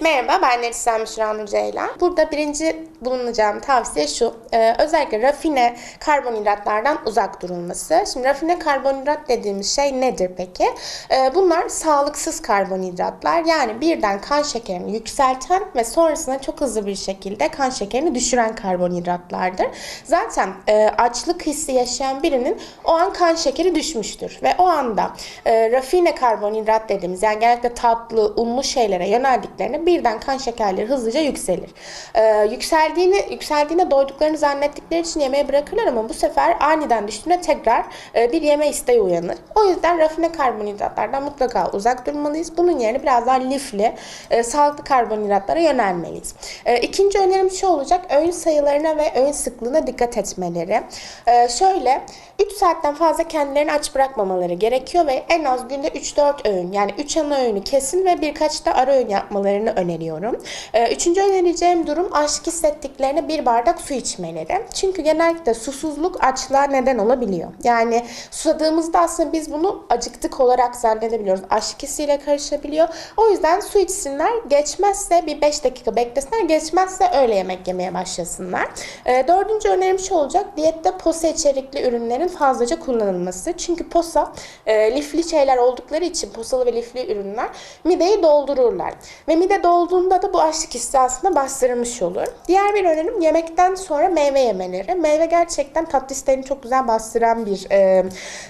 Merhaba, ben Nerissa Müşra Ceylan. Burada birinci bulunacağım tavsiye şu. Ee, özellikle rafine karbonhidratlardan uzak durulması. Şimdi rafine karbonhidrat dediğimiz şey nedir peki? Ee, bunlar sağlıksız karbonhidratlar. Yani birden kan şekerini yükselten ve sonrasında çok hızlı bir şekilde kan şekerini düşüren karbonhidratlardır. Zaten e, açlık hissi yaşayan birinin o an kan şekeri düşmüştür. Ve o anda e, rafine karbonhidrat dediğimiz yani genellikle tatlı, unlu şeylere yöneldiklerinde birden kan şekerleri hızlıca yükselir. Ee, yükseldiğini yükseldiğine doyduklarını zannettikleri için yemeği bırakırlar ama bu sefer aniden düştüğünde tekrar e, bir yeme isteği uyanır. O yüzden rafine karbonhidratlardan mutlaka uzak durmalıyız. Bunun yerine biraz daha lifli, e, sağlıklı karbonhidratlara yönelmeliyiz. E, ikinci önerim şu olacak. Öğün sayılarına ve öğün sıklığına dikkat etmeleri. E, şöyle 3 saatten fazla kendilerini aç bırakmamaları gerekiyor ve en az günde 3-4 öğün yani 3 ana öğünü kesin ve birkaç da ara öğün yapmalarını öneriyorum. Ee, Üçüncü önereceğim durum açlık hissettiklerine bir bardak su içmeleri. Çünkü genellikle susuzluk açlığa neden olabiliyor. Yani susadığımızda aslında biz bunu acıktık olarak zannedebiliyoruz. Açlık hissiyle karışabiliyor. O yüzden su içsinler. Geçmezse bir 5 dakika beklesinler. Geçmezse öğle yemek yemeye başlasınlar. Ee, Dördüncü önerim şu olacak. Diyette posa içerikli ürünlerin fazlaca kullanılması. Çünkü posa e, lifli şeyler oldukları için posalı ve lifli ürünler mideyi doldururlar. Ve mide dolduğunda da bu açlık hissi aslında bastırılmış olur. Diğer bir önerim yemekten sonra meyve yemeleri. Meyve gerçekten tatlı isteğini çok güzel bastıran bir e,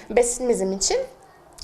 besin bizim için.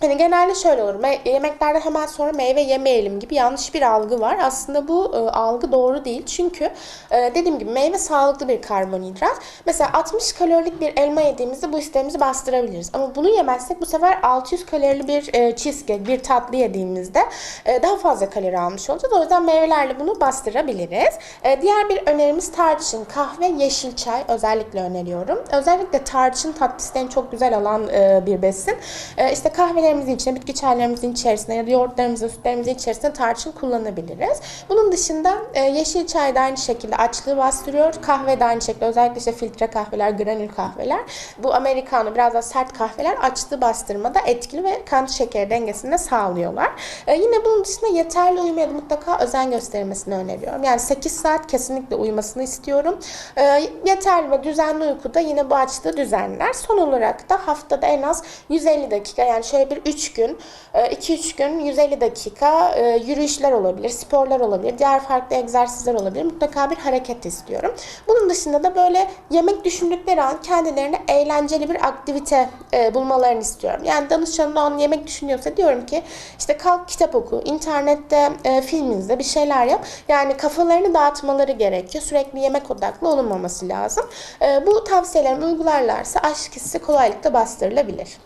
Hani genelde şöyle olur. Me- yemeklerde hemen sonra meyve yemeyelim gibi yanlış bir algı var. Aslında bu e, algı doğru değil. Çünkü e, dediğim gibi meyve sağlıklı bir karbonhidrat. Mesela 60 kalorilik bir elma yediğimizde bu isteğimizi bastırabiliriz. Ama bunu yemezsek bu sefer 600 kalorili bir e, cheesecake, bir tatlı yediğimizde e, daha fazla kalori almış olacağız. O yüzden meyvelerle bunu bastırabiliriz. E, diğer bir önerimiz tarçın, kahve, yeşil çay özellikle öneriyorum. Özellikle tarçın tatlı isteğini çok güzel alan e, bir besin. E, işte kahvelerimizin içine, bitki çaylarımızın içerisine ya da yoğurtlarımızın, sütlerimizin içerisine tarçın kullanabiliriz. Bunun dışında e, yeşil çay da aynı şekilde açlığı bastırıyor. Kahve de aynı şekilde özellikle işte filtre kahveler, granül kahveler. Bu americano biraz daha sert kahveler açlığı bastırmada etkili ve kan şekeri dengesini de sağlıyorlar. E, yine bunun dışında yeterli uyumaya da mutlaka özen gösterilmesini öneriyorum. Yani 8 saat kesinlikle uyumasını istiyorum. E, yeterli ve düzenli uykuda yine bu açlığı düzenler. Son olarak da haftada en az 150 dakika yani şöyle bir 3 gün, 2-3 gün 150 dakika e, yürüyüşler olabilir, sporlar olabilir, diğer farklı egzersizler olabilir. Mutlaka bir hareket istiyorum. Bunun dışında da böyle yemek düşündükleri an kendilerine eğlenceli bir aktivite e, bulmalarını istiyorum. Yani danışanın an yemek düşünüyorsa diyorum ki işte kalk kitap oku, internette e, film izle, bir şeyler yap. Yani kafalarını dağıtmaları gerekiyor. Sürekli yemek odaklı olunmaması lazım. E, bu tavsiyelerimi uygularlarsa aşk hissi kolaylıkla bastırılabilir.